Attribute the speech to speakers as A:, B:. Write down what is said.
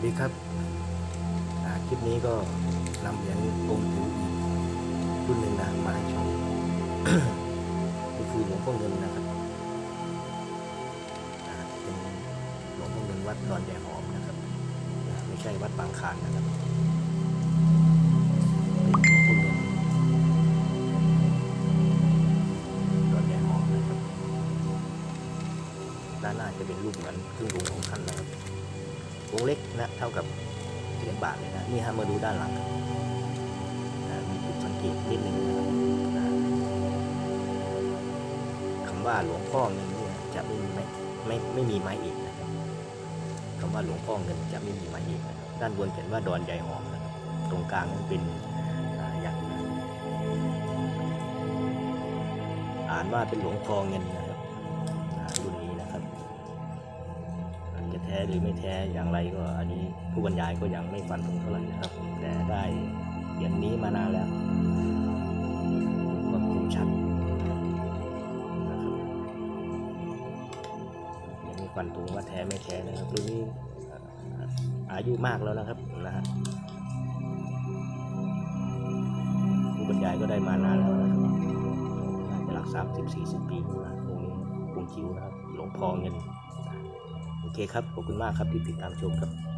A: วัสดีครับคลิปนี้ก็นำเหรียญองค์จิ๋วอีกรุ่นหนึ่งนะมาให้ชมก็คือหลวงพ่อเงินนะครับเป็นหลวงพ่อเงินวัดดอนใหญ่หอมนะครับไม่ใช่วัดบางคานนะครับเป็นหลวงพ่อเงินดอนใหญ่หอมนะครับด้านหน้าจะเป็นรูปเหมือนครึ่งองค์ของท่านนะครับ วงเล็กนะเท่ากับเหรียญบาทเลยนะนี่ฮะมาดูด้านหลังนะมีจุดสังเกตนิดหนึ่งนะครับนะคำว่าหลวงพ่อเงินเนี่ยจะไม่มีไม้ไม่ไม่มีไม้เอกนะครับคำว่าหลวงพ่อเงินจะไม่มีไม้เอกนะครับด้านบนเขียนว่าดอนใหญ่หอมนะครับตรงกลางนั้นเป็นอย่างอ่านว่าเป็นหลวงพ่อเงินนะครับ จะแท้หรือไม่แท้อย่างไรก็อันนี้ผู้บรรยายก็ยังไม่ฟันธงเท่าไหร่นะครับ แต่ได้เหรียญนี้มานานแล้วก็คมชัดนะครับยังไม่ฟันธงว่าแท้ไม่แท้นะครับรุ่นนี้อายุมากแล้วนะครับนะฮะผู้บรรยายก็ได้มานานแล้วนะครับน่าจะหลักสามสิบสี่สิบปีนะองค์นี้องค์จิ๋วนะครับหลวงพ่อเงิน โอเคครับ ขอบคุณมากครับที่ติดตามชมครับ